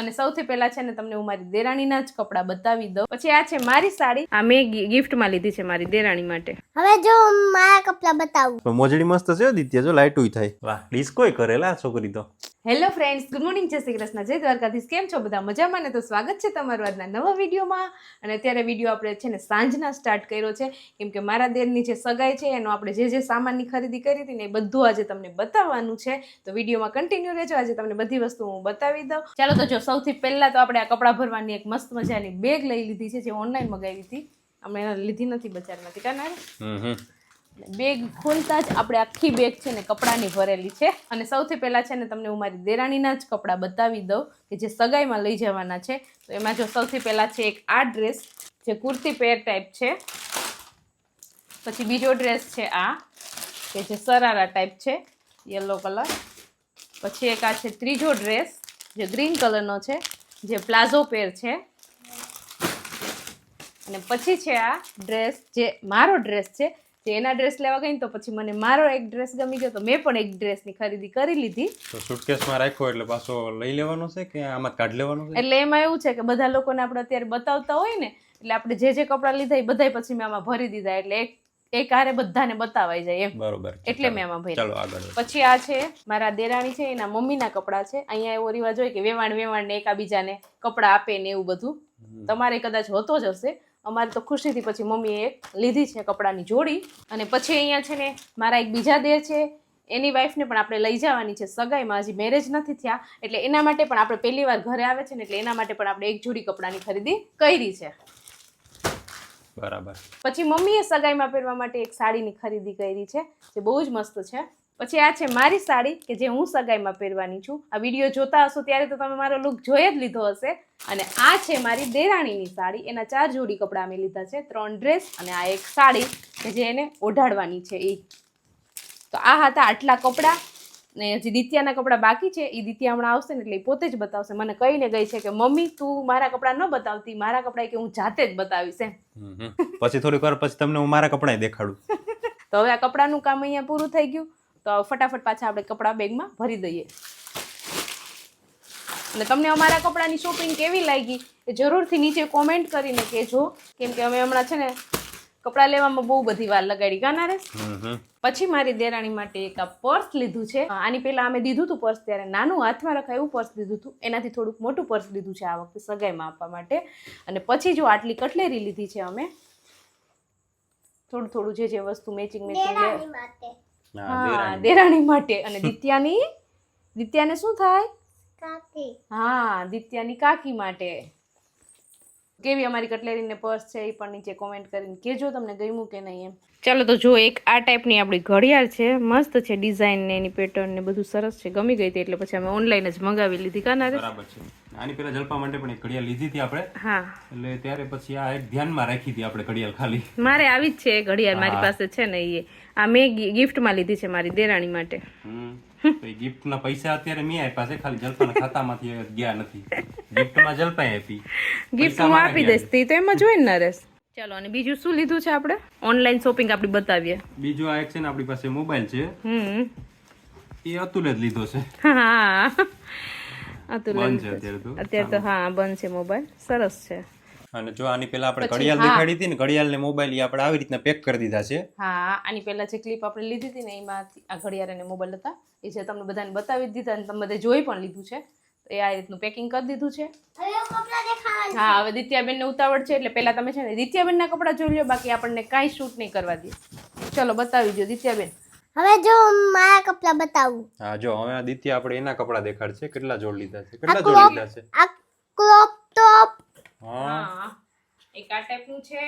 અને સૌથી પહેલા છે ને તમને હું મારી દેરાણીના જ કપડાં બતાવી દઉં. પછી આ છે મારી સાડી. આ મેં ગિફ્ટમાં લીધી છે મારી દેરાણી માટે. હવે જો મારા કપડાં બતાવું. મોજડી મસ્ત છે દિત્ય. જો લાઇટુય થાય. વાહ ડિસ્કોય કરેલા છોકરી તો. હેલો ફ્રેન્ડ્સ ગુડ મોર્નિંગ જય શ્રી કૃષ્ણ. જય દ્વારકાધીશ. કેમ છો બધા? મજામાં ને? તો સ્વાગત છે તમારું આજના નવા વિડીયોમાં. અને અત્યારે વીડિયો આપણે છે ને સાંજના સ્ટાર્ટ કર્યો છે. કેમ કે મારા દેરની જે સગાઈ છે એનો આપણે જે જે સામાનની ખરીદી કરી હતી ને એ બધું આજે તમને બતાવવાનું છે. તો વિડીયોમાં કન્ટિન્યુ રહેજો. આજે તમને બધી વસ્તુ હું બતાવી દઉં. ચાલો તો જો સૌથી પહેલાં તો આપણે આ કપડાં ભરવાની એક મસ્ત મજાની બેગ લઈ લીધી છે જે ઓનલાઈન મગાવી હતી. અમે એને લીધી નથી બજારમાંથી હમ બેગ ખોલતા જ આપણે આખી બેગ છે ને કપડાની ભરેલી છે. અને સૌથી પહેલાં છે ને તમને હું મારી દેરાણીના જ કપડાં બતાવી દઉં કે જે સગાઈમાં લઈ જવાના છે. તો એમાં જો સૌથી પહેલાં છે એક આ ડ્રેસ જે કુર્તી પેર ટાઈપ છે. પછી બીજો ડ્રેસ છે આ કે જે સરારા ટાઈપ છે યલો કલર પછી એક આ છે ત્રીજો ડ્રેસ જે ગ્રીન કલરનો છે જે પ્લાઝો પેર છે. અને પછી છે આ ડ્રેસ જે મારો ડ્રેસ છે જે એના ડ્રેસ લેવા ગઈ તો પછી મને મારો એક ડ્રેસ ગમી ગયો તો મેં પણ એક ડ્રેસની ખરીદી કરી લીધી. તો સુટકેસમાં રાખ્યો એટલે પાછો લઈ લેવાનો છે કે આમાં કાઢ લેવાનો છે? એટલે એમાં એવું છે કે બધા લોકોને આપણે અત્યારે બતાવતા હોય ને એટલે આપણે જે જે કપડાં લીધા એ બધાય પછી મેં આમાં ભરી દીધા એટલે એક એક હારે બધાને બતાવાઈ જાય એમ. બરોબર એટલે મેં આમાં ભાઈ ચાલો આગળ પછી આ છે મારા દેરાણી છે એના મમ્મીના કપડાં છે. અહીંયા એવો રિવાજ હોય કે વેવાણ વેવાણ ને એકાબીજાને કપડાં આપે ને એવું બધું. તમારે કદાચ હોતો જ હશે. અમારે તો ખુશીથી પછી મમ્મીએ એક લીધી છે કપડાની જોડી. અને પછી અહીંયા છે ને મારા એક બીજા દેર છે. એની વાઈફને પણ આપણે લઈ જવાની છે સગાઈમાં હજી મેરેજ નથી થયા. એટલે એના માટે પણ આપણે પહેલી વાર ઘરે આવે છે ને એટલે એના માટે પણ આપણે એક જોડી કપડાની ખરીદી કરી છે. બરાબર. પછી મમ્મીએ સગાઈમાં પહેરવા માટે એક સાડીની ખરીદી કરી છે, જે બહુ જ મસ્ત છે. પછી આ છે મારી સાડી, કે જે હું સગાઈમાં પહેરવાની છું. આ વીડિયો જોતા હશો ત્યારે તો તમે મારો લુક જોઈ જ લીધો હશે. અને આ છે મારી દેરાણીની સાડી. એના ચાર જોડી કપડાં અમે લીધા છે, ત્રણ ડ્રેસ અને આ એક સાડી, કે જે એને ઓઢાડવાની છે એ તો આ હતા આટલા કપડાં. ને હજી દિત્યાના કપડાં બાકી છે એ દિત્યા હમણાં આવશે ને એટલે એ પોતે જ બતાવશે. મને કહીને ગઈ છે કે મમ્મી તું મારા કપડાં ન બતાવતી. મારા કપડાં કે હું જાતે જ બતાવીશ. એમ. પછી થોડીક વાર પછી તમને હું મારા કપડાં દેખાડું. તો હવે આ કપડાનું કામ અહીંયા પૂરું થઈ ગયું. તો ફટાફટ પાછા આપણે કપડાં બેગમાં ભરી દઈએ. અને તમને અમારા કપડાની શોપિંગ કેવી લાગી? એ જરૂરથી નીચે કોમેન્ટ કરીને કહેજો. કેમ કે અમે હમણાં છે ને કપડાં લેવામાં બહુ બધી વાર લગાડી. ગાના રે. પછી મારી દેરાણી માટે એક આ પર્સ લીધું છે. આની પહેલા અમે દીધું હતું પર્સ ત્યારે નાનું હાથમાં રખાય એવું પર્સ લીધું હતું એનાથી થોડુંક મોટું પર્સ લીધું છે આ વખતે સગાઈમાં આપવા માટે. અને પછી જો આટલી કટલેરી લીધી છે અમે થોડું થોડું જે જે વસ્તુ મેચિંગ મેચિંગ હા, હા દેરાણી. દેરાણી માટે. અને દિત્યાની દિત્યાને શું થાય? કાકી. હા દિત્યાની કાકી માટે. કેવી અમારી કટલેરીને પર્સ છે એ પણ નીચે કોમેન્ટ કરીને કેજો તમને ગમ્યું કે નહીં એમ. ચાલો તો જો એક આ ટાઈપની આપણી ઘડિયાળ છે મસ્ત છે ડિઝાઇન ને એની પેટર્ન ને બધું સરસ છે. ગમી ગઈ હતી એટલે પછી અમે ઓનલાઈન જ મંગાવી લીધી. કાના બરાબર છે. આની પેલા જલપા માટે પણ એક ઘડિયાળ લીધી હતી આપણે. હા. એટલે ત્યારે પછી આ એક ધ્યાનમાં રાખી હતી આપણે ઘડિયાળ ખાલી. મારે આવી જ છે ઘડિયાળ મારી પાસે છે ને એ આ મેં ગિફ્ટમાં લીધી છે મારી દેરાણી માટે. હમ. તો એ ગિફ્ટના પૈસા અત્યારે મેં આપ્યા છે ખાલી જલપાના ખાતામાંથી ગયા નથી. ગિફ્ટમાં જલપાઈ આપી. ગિફ્ટ હું આપી દઈશ. તે તો એમાં જ ના ને ચાલો અને બીજું શું લીધું છે આપણે? ઓનલાઈન શોપિંગ આપણી બતાવીએ. બીજો આ એક છે ને આપણી પાસે મોબાઈલ છે. હમ. એ અતુલે જ લીધો છે. હા અતુલે બંધ છે અત્યારે તો. હા બંધ છે મોબાઈલ સરસ છે. અને જો આની પહેલા આપણે ઘડિયાળ દેખાડી હતી ને ઘડિયાળ ને મોબાઈલ એ આપણે આવી રીતના પેક કરી દીધા છે. હા આની પહેલા જે ક્લિપ આપણે લીધી હતી ને એમાં આ ઘડિયાળ અને મોબાઈલ હતા એ જે તમને બધાને બતાવી દીધા અને તમે બધે જોઈ પણ લીધું છે. એ આ રીતનું પેકિંગ કરી દીધું છે. હવે હું કપડાં દેખાડવાનું હા હવે દિત્યાબેનને ઉતાવળ છે એટલે પહેલા તમે છે ને દિત્યાબેનના કપડાં જોઈ લો બાકી આપણને કાંઈ શૂટ નહીં કરવા દે. ચલો બતાવી દો દિત્યાબેન. હવે જો મારા કપડાં બતાવું. હા જો હવે આદિત્ય આપણે એના કપડા દેખાડશે. કેટલા જોડ લીધા છે? કેટલા જોડ લીધા છે? આ ક્રોપ ટોપ હા. એક આ ટાઈપનું છે.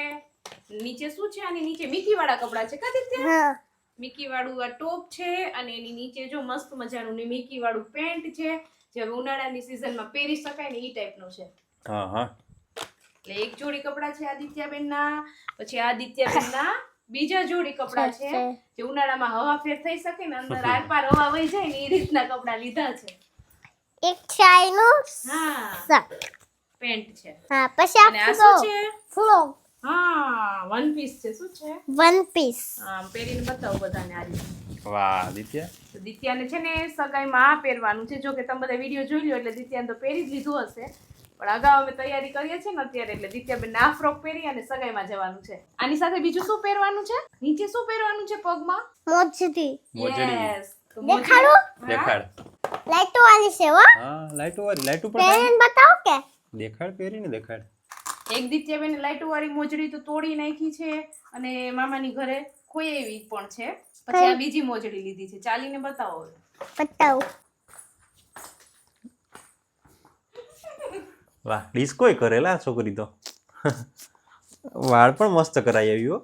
નીચે શું છે? આની નીચે મીકી વાળા કપડાં છે કા દિત્યા? હા. મિકી વાળું આ ટોપ છે અને એની નીચે જો મસ્ત મજાનું ને મિકી વાળું પેન્ટ છે. જે હવે ઉનાળાની સિઝનમાં પહેરી શકાય ને એ ટાઈપનું છે. હા હા. એટલે એક જોડી કપડાં છે આદિત્યાબેનના પછી આદિત્યાબેનના બીજા જોડી કપડાં છે જે ઉનાળામાં હવા ફેર થઈ શકે ને અંદર આરપાર હવા વહી જાય ને એ રીતના કપડાં લીધા છે. એક શાયનું હા. પેન્ટ છે. હા પછી આ આ શું છે? ફ્રોક હા વન પીસ છે. શું છે? One piece. હા પહેરીને બતાવો બધાને આ રીતે. વાહ દિત્યા. તો દિત્યાને છે ને સગાઈમાં આ પહેરવાનું છે. જો કે તમે બધા વીડિયો જોઈ લો એટલે દિત્યાને તો પહેરી જ લીધું હશે. પણ અગાઉ અમે તૈયારી કરીએ છીએ ને અત્યારે એટલે દિત્યાબેન આ ફ્રોક પહેરી અને સગાઈમાં જવાનું છે. આની સાથે બીજું શું પહેરવાનું છે? નીચે શું પહેરવાનું છે પગમાં? મોજડી. યસ દેખાડો. દેખાડું? લાઈટો વાળી છે હો. હા લાઈટો વાળી લાઈટો પણ પહેરીને બતાવો કે. દેખાડ પહેરીને દેખાડ. એક દિત્યાબેન લાઈટો વાળી મોજડી તો તોડી નાખી છે અને મામાની ઘરે કોઈ એવી પણ છે? પછી આ બીજી મોજડી લીધી છે. ચાલીને બતાવો બતાવો બતાવું. વાહ ડિસ્કોય કરેલા છોકરી તો. વાળ પણ મસ્ત કરાઈ આવ્યું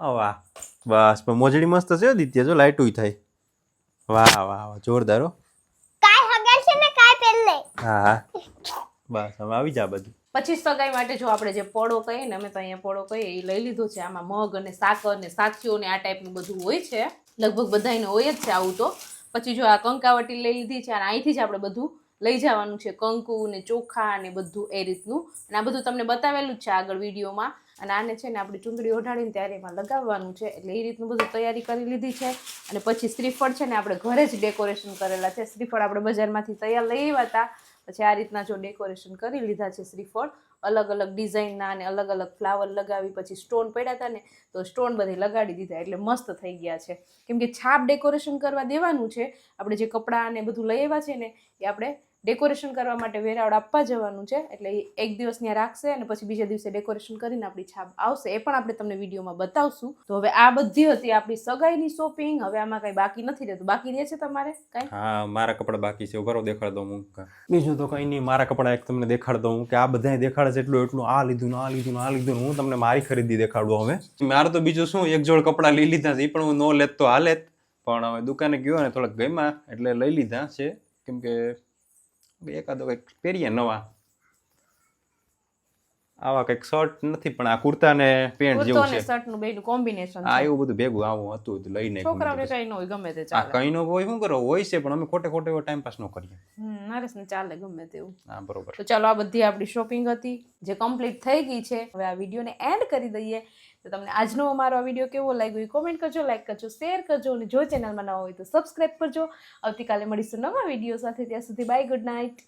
વાહ બસ પણ મોજડી મસ્ત છે દિત્ય જો લાઈટ ઉઈ થાય. વાહ વાહ વાહ જોરદાર હો. કાય હગે છે ને કાય પહેર હા હા. બસ હવે આવી જા બધું. પછી સગાઈ માટે જો આપણે જે પોળો કહીએ ને, અમે તો અહીંયા પોળો કહીએ, એ લઈ લીધો છે. આમાં મગ અને સાકર ને સાચીઓ ને આ ટાઈપનું બધું હોય છે. લગભગ બધાને હોય જ છે આવું તો. પછી જો આ કંકાવટી લઈ લીધી છે, અને અહીંથી જ આપણે બધું લઈ જવાનું છે. કંકુ ને ચોખા ને બધું એ રીતનું. અને આ બધું તમને બતાવેલું જ છે આગળ વિડીયોમાં. અને આને છે ને આપણે ચૂંટણી ઓઢાડીને ત્યારે એમાં લગાવવાનું છે. એટલે એ રીતનું બધું તૈયારી કરી લીધી છે. અને પછી શ્રીફળ છે ને, આપણે ઘરે જ ડેકોરેશન કરેલા છે. શ્રીફળ આપણે બજારમાંથી તૈયાર લઈ આવ્યા હતા. પછી આ રીતના જો ડેકોરેશન કરી લીધા છે શ્રીફળ અલગ અલગ ડિઝાઇનના અને અલગ અલગ ફ્લાવર લગાવી પછી સ્ટોન પડ્યા હતા ને, તો સ્ટોન બધે લગાડી દીધા એટલે મસ્ત થઈ ગયા છે. કેમ કે છાપ ડેકોરેશન કરવા દેવાનું છે, આપણે જે કપડાં ને બધું લઈ આવ્યા છે ને, એ આપણે ડેકોરેશન કરવા માટે વેરાવળ આપવા જવાનું છે. એટલે એક દિવસ ત્યાં રાખશે અને પછી બીજા દિવસે ડેકોરેશન કરીને આપણી છાપ આવશે. એ પણ આપણે તમને વિડીયોમાં બતાવશું. તો હવે આ બધી હતી આપણી સગાઈની શોપિંગ હવે આમાં કઈ બાકી નથી રહેતું. બાકી રહે છે તમારે કઈ? હા મારા કપડા બાકી છે. ઉભરો દેખાડ દઉં હું બીજું તો કંઈ નહીં. મારા કપડા એક તમને દેખાડ દઉં કે આ બધાય દેખાડે છે એટલું એટલું. આ લીધું ને આ લીધું આ લીધું હું તમને મારી ખરીદી દેખાડું હવે. મારે તો બીજું શું? એક જોડ કપડા લઈ લીધા છે. એ પણ હું ન લેત તો હાલેત પણ હવે દુકાને ગયો ને થોડાક ગમ્યા એટલે લઈ લીધા છે. કેમ કે એકાદો કંઈક પહેરીએ નવા. આવા કંઈક શર્ટ નથી પણ આ કુર્તા ને પેન્ટ જેવું છે. શર્ટનું બેયનું કોમ્બિનેશન આ એવું બધું ભેગું આવું હતું તો લઈને છોકરાઓને કઈ ન હોય ગમે તે આ કઈ ન હોય શું કરો હોય છે પણ અમે ખોટે ખોટે એવો ટાઈમ પાસ ન કરીએ. હમ નરેશને ચાલે ગમે તેવું. હા બરોબર. તો ચાલો આ બધી આપણી શોપિંગ હતી જે કમ્પ્લીટ થઈ ગઈ છે. હવે આ વિડીયોને એન્ડ કરી દઈએ. તો તમને આજનો અમારો આ વીડિયો કેવો લાગ્યો એ કોમેન્ટ કરજો લાઈક કરજો શેર કરજો અને જો ચેનલમાં નવા હોય તો સબસ્ક્રાઈબ કરજો. આવતીકાલે મળીશું નવા વીડિયો સાથે. ત્યાં સુધી બાય ગુડ નાઇટ